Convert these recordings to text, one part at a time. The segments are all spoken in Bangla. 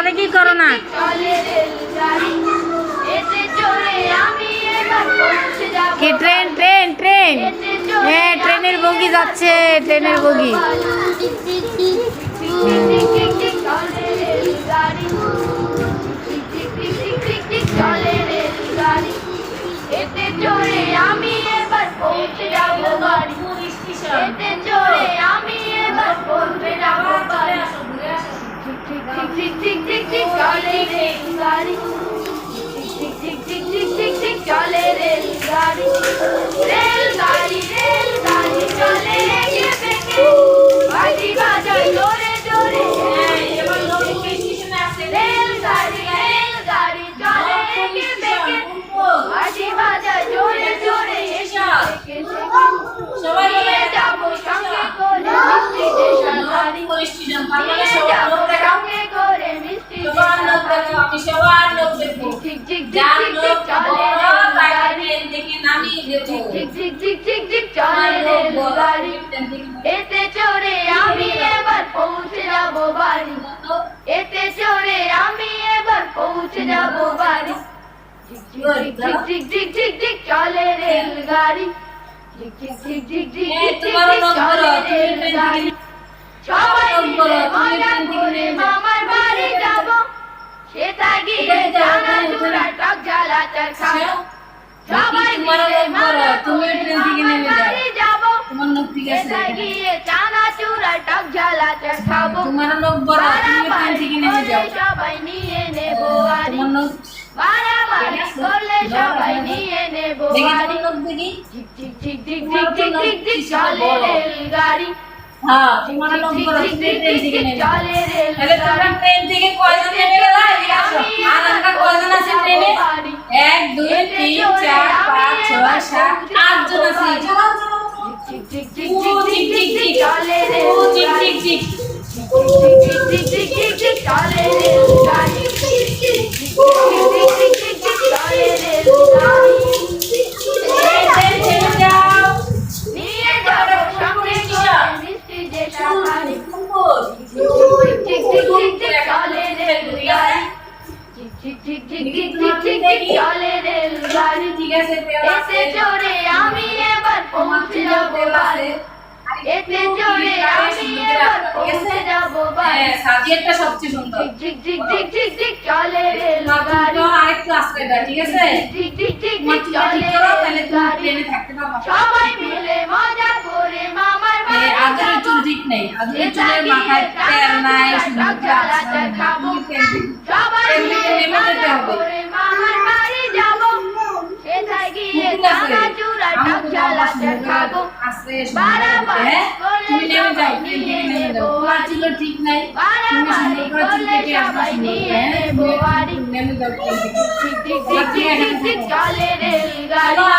এখানে কি করো না? কি ট্রেন ট্রেন ট্রেন। হ্যাঁ ট্রেনের বগি যাচ্ছে ট্রেনের বগি। চলে টিক টিক টিক টিক রেলগাড়ি টিক টিক টিক টিক টিক ঝিক ঝিক ঝিক ঝিক চলে রেলগাড়ি। ঝিক ঝিক ঝিক ঝিক ঝিক ঝিক চলে রেলগাড়ি। সবাই মিলে মজা করে মামার বাড়ি যাব। সেটা গিয়ে জানা জুড়া টক জ্বালা চার খাও সবাই মিলে মামা তুমি ট্রেন থেকে নেমে যাও। যাব। তোমার নখ ঠিক আছে সেটা গিয়ে জানা জুড়া টক জ্বালা চার খাব। তোমার নখ বড় তুমি ট্রেন থেকে নেমে যাও সবাই নিয়ে নেব আর তোমার নখ বাড়াবাড়ি করলে সবাই নিয়ে নেব দেখি আরি তোমার লোক দেখি ঠিক ঠিক ঠিক ঠিক ঠিক ঠিক ঠিক ঠিক চলে রেলগাড়ি হ্যাঁ তোমার লোক ঠিক বড় ঠিক তুমি ঠিক ট্রেন থেকে ঠিক নেমে যাও তাহলে তোমরা ট্রেন থেকে কয়জন নেমে গেলা এদিকে আসো আর আমরা কয়জন আছি ট্রেনে এক দুই তিন চার পাঁচ ছয় সাত আট জন আছি চলো চলো ঠিক ঠিক ঠিক ঠিক ঠিক ঠিক ঠিক ঠিক ঠিক চলে ও রেলগাড়ি ঠিক আছে এতে চড়ে আমি এবার পৌঁছে যাব বাড়ি। এতে চড়ে আমি এবার পৌঁছে যাব বাড়ি। হ্যাঁ সাজিয়েরটা সবচেয়ে সুন্দর। ঠিক ঠিক ঠিক ঠিক চলে রেলগাড়ি তো আরেকটু আসবে এটা ঠিক আছে? ঠিক ঠিক ঠিক ঠিক চলে করো তাহলে তুমি ট্রেনে থাকতে পারবা সবাই মিলে মজা করে মামার বাড়ি আদরের চুল ঠিক নেই আদরের চুলের মাথায় তেল নাই সুন্দর খাব। সবাই মিলে মজা করে नाम उजाला चरखा को बारह बार बोले सबाई नीले बोवारी बारह बार बोले सबाई नीले बोवारी टिक टिक टिक टिक टिक चले रेलगाड़ी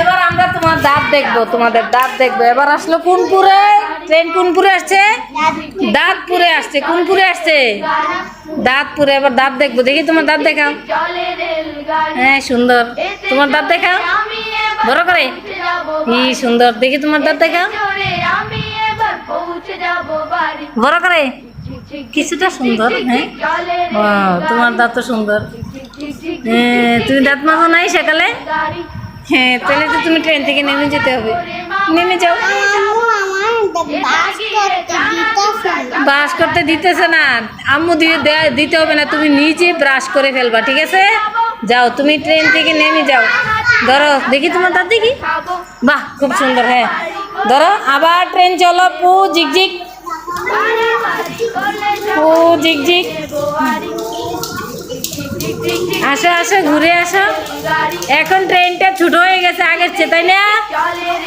এবার আমরা তোমার দাঁত দেখব, তোমাদের দাঁত দেখব। এবার আসলো কোনপুরে, ট্রেন কোনপুরে আসছে? দাঁতপুরে আসছে, কোনপুরে আসছে? দাঁতপুরে, এবার দাঁত দেখব। দেখি তোমার দাঁত দেখাও। হ্যাঁ সুন্দর। তোমার দাঁত দেখাও। বড় করে। কি সুন্দর। দেখি তোমার দাঁত দেখাও। বাড়ি করে। কিছুটা সুন্দর হ্যাঁ? তোমার দাঁত তো সুন্দর। হ্যাঁ, তুমি দাঁত মাজো নাই সকালে? হ্যাঁ তাহলে তো তুমি ট্রেন থেকে নেমে যেতে হবে। নেমে যাও। ব্রাশ করতে দিতেছে না। আম্মু দিয়ে দিতে হবে না তুমি নিজে ব্রাশ করে ফেলবা ঠিক আছে? যাও তুমি ট্রেন থেকে নেমে যাও। ধরো দেখি তোমার দাঁত দেখি। বাহ খুব সুন্দর হ্যাঁ। ধরো আবার ট্রেন চলো পু ঝিকঝিক। পু ঝিকঝিক আসো আসো, ঘুরে আসো। এখন ট্রেনটা ছোট হয়ে গেছে আগের চেয়ে, তাই না?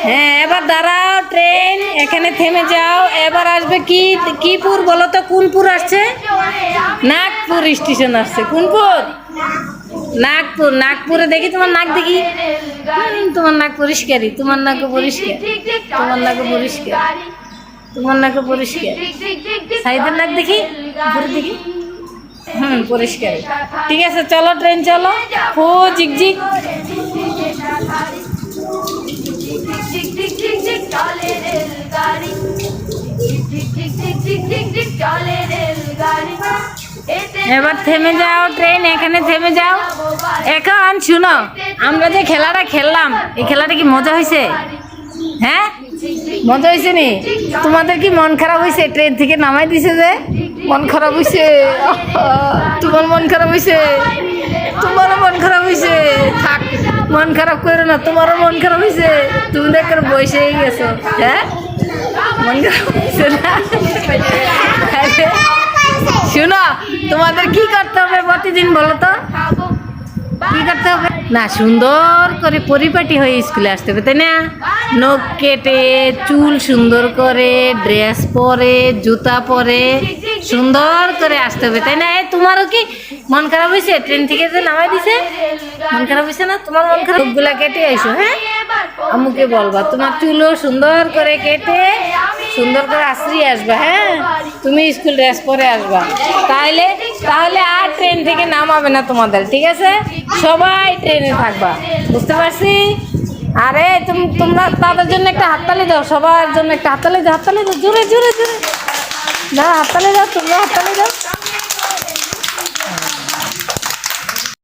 হ্যাঁ এবার দাঁড়াও, ট্রেন, এখানে থেমে যাও। এবার আসবে কি কি পুর বলো তো, কোন পুর আসছে? নাগপুর স্টেশন আসছে। কোনপুর নাগপুর, নাগপুরে দেখি তোমার নাক দেখি। তোমার নাক পরিষ্কারই, তোমার নাক পরিষ্কার, তোমার নাক পরিষ্কার। তোমার নাক পরিষ্কার? সাইদের নাক দেখি? দেখি? হুম, পরিষ্কার। ঠিক আছে, চলো ট্রেন চলো। ও ঝিকঝিক এবার থেমে যাও ট্রেন এখানে থেমে যাও। এখন শুনো, আমরা যে খেলাটা খেললাম, এই খেলাটা কি মজা হয়েছে? হ্যাঁ? মজা হয়েছে নি? তোমাদের কি মন খারাপ হয়েছে? ট্রেন থেকে নামাই দিছে যে? মন খারাপ হয়েছে। তোমার মন খারাপ হয়েছে। তোমারও মন খারাপ হয়েছে। থাক, মন খারাপ করো না, তোমারও মন খারাপ হয়েছে। তুমি দেখো বসে গেছো হ্যাঁ? মন খারাপ হয়েছে না? শুনো, তোমাদের কি করতে হবে প্রতিদিন বলো তো? কি করতে হবে? না, সুন্দর করে পরিপাটি হয়ে স্কুলে আসতে হবে, তাই না? নখ কেটে, চুল সুন্দর করে, ড্রেস পরে, জুতা পরে, সুন্দর করে আসতে হবে, তাই না? এই তোমারও কি মন খারাপ হয়েছে? ট্রেন থেকে যে নামাই দিছে? মন খারাপ হয়েছে না? তোমার মন খারাপ? গুলা কেটে আইসো হ্যাঁ? আম্মুকে বলবা, তোমার চুলও সুন্দর করে কেটে, সুন্দর করে আশ্রিয়ে আসবা হ্যাঁ? তুমি স্কুল ড্রেস পরে আসবা। তাহলে তাহলে আর ট্রেন থেকে নামাবে না তোমাদের, ঠিক আছে? সবাই ট্রেনে থাকবা, বুঝতে পারছি? আরে, তুমি তোমরা তাদের জন্য একটা হাততালি দাও, সবার জন্য একটা হাততালি দাও হাততালি দাও, জোরে জোরে জোরে। দাও, হাততালি দাও, তোমরা হাততালি দাও।